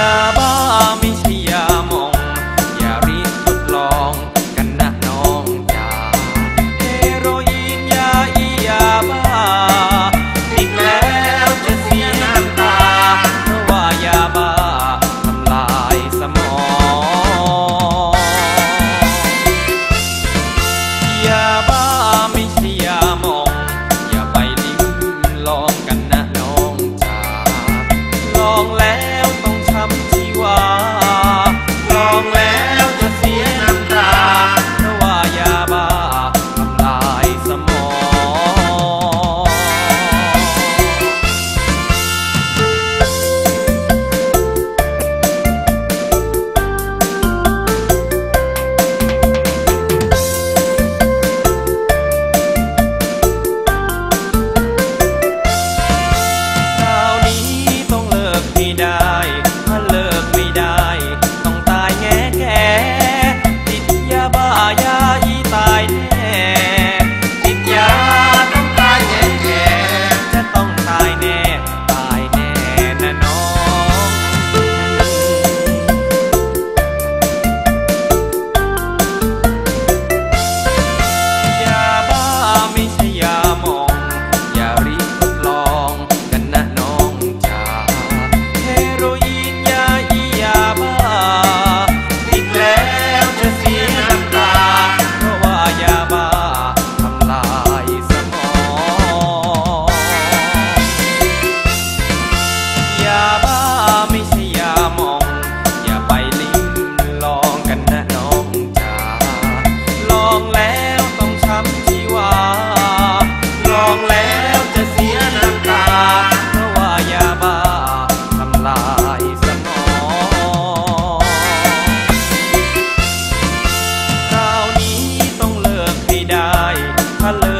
nhà ba เพราะว่ายาบ้าทำลายสมอคราวนี้ต้องเลิกให้ได้ถ้าเลิก